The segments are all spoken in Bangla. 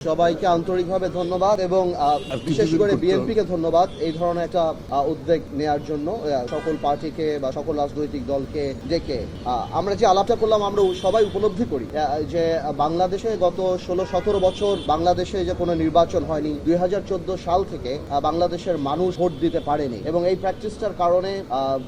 সবাইকে আন্তরিকভাবে ধন্যবাদ এবং বিশেষ করে বিএনপি কে ধন্যবাদ। এই ধরনের একটা আহ, উদ্যোগ নেয়ার জন্য সকল পার্টিকে বা সকল রাজনৈতিক দলকে ডেকে আমরা যে আলাপটা করলাম আমরা সবাই উপলব্ধি করি যে বাংলাদেশে গত ষোলো সতেরো বছর বাংলাদেশে যে কোনো নির্বাচন হয়নি দুই হাজার চোদ্দ সাল থেকে বাংলাদেশের মানুষ ভোট দিতে পারেনি এবং এই প্র্যাকটিসটার কারণে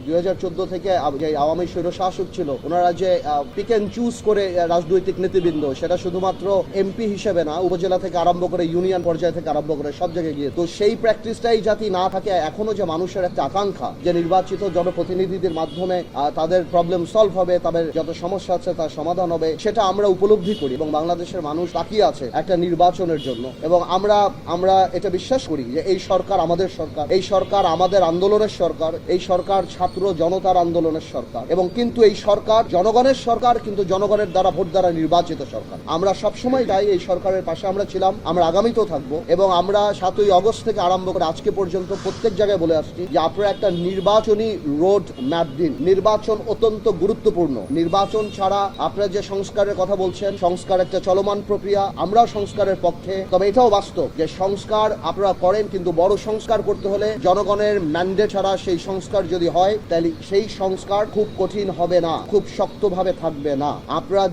দুই হাজার চোদ্দ থেকে যে আওয়ামী স্বৈরশাসক ছিল ওনারা যে পিক অ্যান্ড চুজ করে রাজনৈতিক নীতিবৃন্দ সেটা শুধুমাত্র এমপি হিসেবে না উপজেলা থেকে আরম্ভ করে ইউনিয়ন পর্যায় থেকে আরম্ভ করে সব জায়গায় গিয়ে। তো সেই প্র্যাকটিসটাই যাতে না থাকে, এখনও যে মানুষের একটা আকাঙ্ক্ষা যে নির্বাচিত জনপ্রতিনিধিদের মাধ্যমে তাদের প্রবলেম সলভ হবে, তাদের যত সমস্যা আছে তার সমাধান হবে, সেটা আমরা উপলব্ধি করি এবং বাংলাদেশের মানুষ তাকিয়ে আছে একটা নির্বাচনের জন্য। এবং আমরা আমরা এটা বিশ্বাস করি যে এই সরকার আমাদের সরকার, এই সরকার আমাদের আন্দোলনের সরকার, এই সরকার ছাত্র জনতার আন্দোলনের সরকার। এবং কিন্তু এই সরকার জনগণের সরকার, কিন্তু জনগণের দ্বারা ভোট দ্বারা নির্বাচিত সরকার। আমরা সবসময় চাই এই সরকারের পাশে আমরা ছিলাম আমরা আগামীতেও থাকব এবং আমরা সাতই অগস্ট থেকে আরম্ভ করে আজকে পর্যন্ত প্রত্যেক জায়গায় বলে আসছি যে আপনারা একটা নির্বাচনী রোড ম্যাপ দিন। নির্বাচন অত্যন্ত গুরুত্বপূর্ণ। নির্বাচন ছাড়া আপনারা যে সংস্কারের কথা বলছেন, সংস্কার একটা চলমান প্রক্রিয়া, আমরাও সংস্কারের পক্ষে। তবে এটাও বাস্তব যে সংস্কার আপনারা করেন, কিন্তু বড় সংস্কার করতে হলে জনগণের ম্যান্ডেট ছাড়া সেই সংস্কার যদি হয়, তাহলে সেই সংস্কার খুব কঠিন হবে না, খুব শক্তভাবে থাকবে না। আপনারা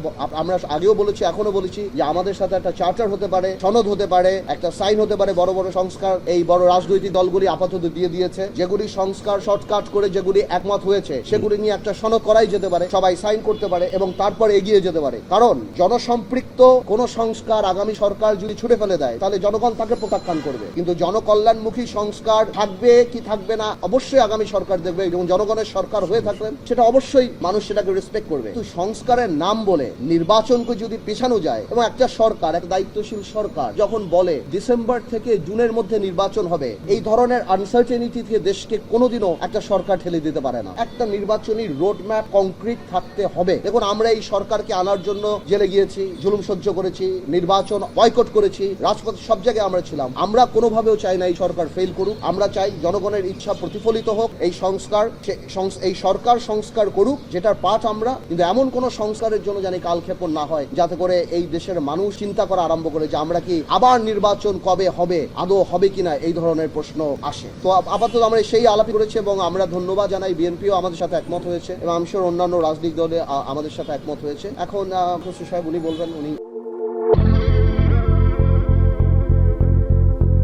আমরা আগেও বলেছি এখনও বলেছি যে আমাদের সাথে একটা চার্টার হতে পারে সনদ হতে পারে, একটা সাইন হতে পারে, বড় বড় সংস্কার, এই বড় রাজনৈতিক দলগুলি আপাতত দিয়ে দিয়েছে। যেগুলি সংস্কার শর্টকাট করে যেগুলি একমত হয়েছে, সেগুলি নিয়ে একটা সনদ করাই যেতে পারে, সবাই সাইন করতে পারে এবং তারপর এগিয়ে যেতে পারে। কারণ জনসম্পৃক্ত কোন সংস্কার আগামী সরকার যদি ছুড়ে ফেলে দেয়, তাহলে জনগণ তাকে প্রত্যাখ্যান করবে। কিন্তু জনকল্যাণমুখী সংস্কার থাকবে কি থাকবে না, অবশ্যই আগামী সরকার দেখবে এবং জনগণের সরকার হয়ে থাকলেন সেটা অবশ্যই মানুষ সেটাকে রেসপেক্ট করবে। সংস্কারের নাম বলে নির্বাচনকে যদি পেছানো যায় এবং একটা সরকার, একটা দায়িত্বশীল সরকার যখন বলে ডিসেম্বর থেকে জুনের মধ্যে নির্বাচন হবে, এই ধরনের আনসার্টেনিটি থেকে দেশকে কোনোদিনও একটা সরকার ঠেলে দিতে পারে না। একটা নির্বাচনী রোডম্যাপ কংক্রিট থাকতে হবে। দেখুন, আমরা এই সরকারকে আনার জন্য জেলে গিয়েছি, জুলুম সহ্য করেছি, নির্বাচন বয়কট করেছি, রাজপথ সব জায়গায় আমরা ছিলাম। আমরা কোনোভাবেও চাই না এই সরকার ফেল করুক। আমরা চাই জনগণের ইচ্ছা প্রতিফলিত হোক, এই সংস্কার এই সরকার সংস্কার করুক, যেটার পাঠ আমরা, কিন্তু এমন কোন সংস্কারের জন্য জানি কালক্ষেপণ না হয়, যাতে করে এই দেশের মানুষ চিন্তা করা আরম্ভ করে যে আমরা কি আবার নির্বাচন কবে হবে? আদৌ হবে কিনা এই ধরনের প্রশ্ন আসে। তো আপাতত আমরা সেই আলাপি করেছি এবং আমরা ধন্যবাদ জানাই বিএনপিও আমাদের সাথে একমত হয়েছে এবং আমি অন্যান্য রাজনৈতিক দলে আমাদের সাথে একমত হয়েছে। এখন সাহেব, উনি বলবেন, উনি